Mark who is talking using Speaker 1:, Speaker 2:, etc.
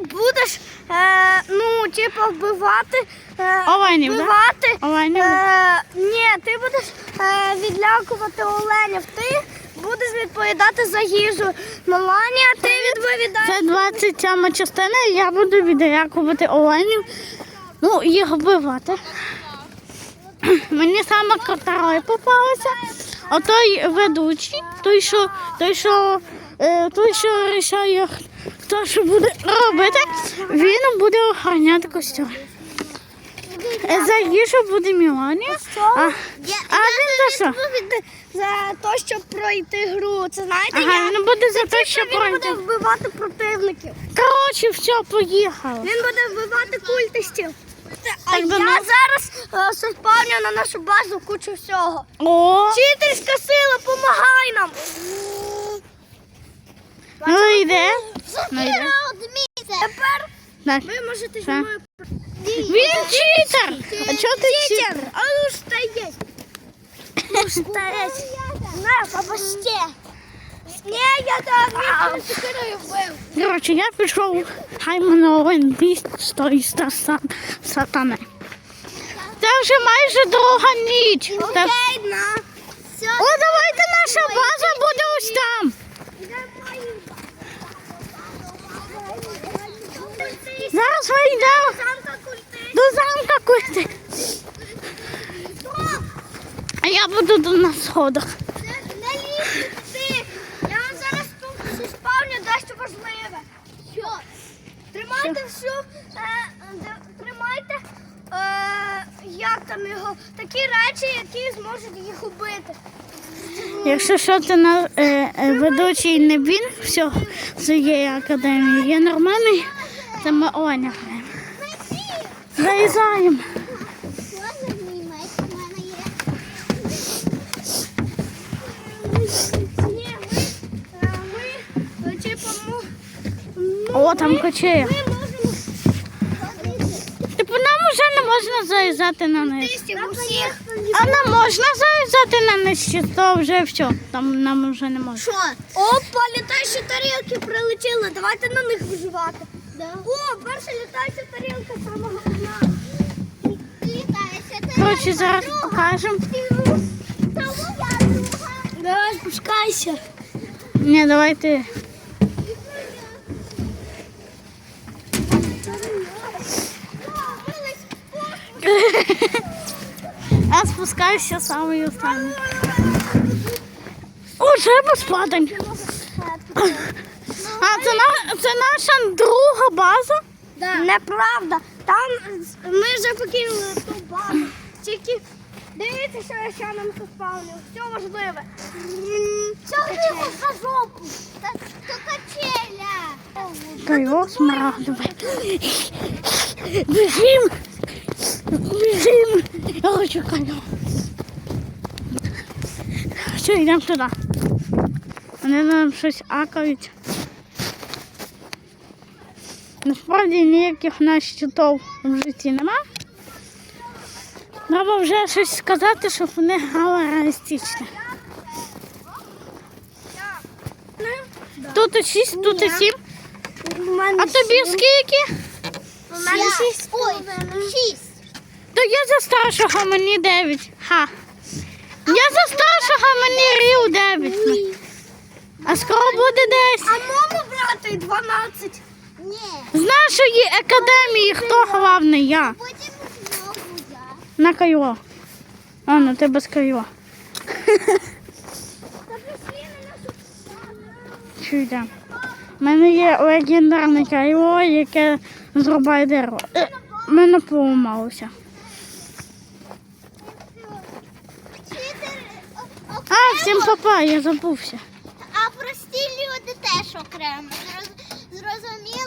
Speaker 1: будеш е, ну, типу, вбивати. Е,
Speaker 2: Оленів, да?
Speaker 1: вбивати.
Speaker 2: Оленів.
Speaker 1: Е, ні, ти будеш е, відлякувати оленів. Ти будеш відповідати за їжу. Меланія, ти відповідаєш.
Speaker 2: Це 27 частина, я буду відреагувати оленів. Ну, їх вбивати. Мені саме крута попалася. А той ведучий, той, що, той, що, е, той, що рішає, хто що буде робити, він буде охороняти костюм. Е, За їжу буде Міланія. А, а він за що?
Speaker 1: За те, щоб пройти гру. Це знаєте,
Speaker 2: Ага,
Speaker 1: я?
Speaker 2: він буде за те, що
Speaker 1: Він буде вбивати противників.
Speaker 2: Коротше, все, поїхали.
Speaker 1: Він буде вбивати культистів. А я зараз е, заспавню на нашу базу кучу всього.
Speaker 2: О,
Speaker 1: Вчительська сила, помагай нам!
Speaker 2: ну йде. Ну йде.
Speaker 1: Тепер
Speaker 2: Так.
Speaker 1: ви можете зі
Speaker 2: Що?
Speaker 1: мною
Speaker 2: Він читер! А чого ти читер?
Speaker 1: А ну стоять! Ну стоять! На, попусти! Ні, я так не вбив.
Speaker 2: Коротше, я пішов, хай мене Олен біст стоїть та са- сатани. Це вже майже друга ніч. Так. О, давайте наша база буде ось там. Зараз ми йдемо до замка культи. А я буду до на сходах.
Speaker 1: Я вам зараз спавню дещо важливе. Що? Тримайте всю, е, тримайте, е, як там його, такі речі, які зможуть їх убити.
Speaker 2: Якщо що, то на е, ведучий не він всього цієї академії є нормальний, це ми
Speaker 1: ми, е, типу, ну,
Speaker 2: О, там качає.
Speaker 1: Ми можемо
Speaker 2: Типу нам вже не можна залізати на
Speaker 1: усіх.
Speaker 2: А нам можна залізати на низ, чи то вже все. Там нам вже не можна.
Speaker 1: Що? Опа, літаючі тарілки прилетіли. Давайте на них виживати. О, перша літаюча тарілка сама головна.
Speaker 2: Коротше, зараз покажемо.
Speaker 1: Давай, спускайся.
Speaker 2: Ні, давайте. Я спускаюся самий останній. О, треба спадань. А це, на, це наша друга база.
Speaker 1: Неправда. Там ми вже покинули ту базу. Тільки дивіться, що я ще нам заспавнив. Все важливе. Цього за жопу. То качеля.
Speaker 2: Кайо смарагдове. Біжим! Біжим! Я хочу кайо. Все, йдемо туди. Вони нам щось акають. Насправді ніяких нас щитов в житті нема. Треба вже щось сказати, щоб вони грали реалістично. Тут 6, тут 7. А тобі скільки?
Speaker 1: У мене шість. Ой, шість.
Speaker 2: То я за старшого мені 9. Ха. Я за старшого мені рів 9. А скоро буде 10.
Speaker 1: А моєму брату 12. Ні.
Speaker 2: З нашої академії хто головний? Я.
Speaker 1: Потім знову я.
Speaker 2: На кайло. А, ну ти без кайло.
Speaker 1: Та прийшли на нашу
Speaker 2: Чуйте. У мене є легендарне кайло, яке зрубає дерево. Е, мене поламалося. А, всім папа, я забувся.
Speaker 3: А прості люди теж окремо. Зроз- Зрозуміли?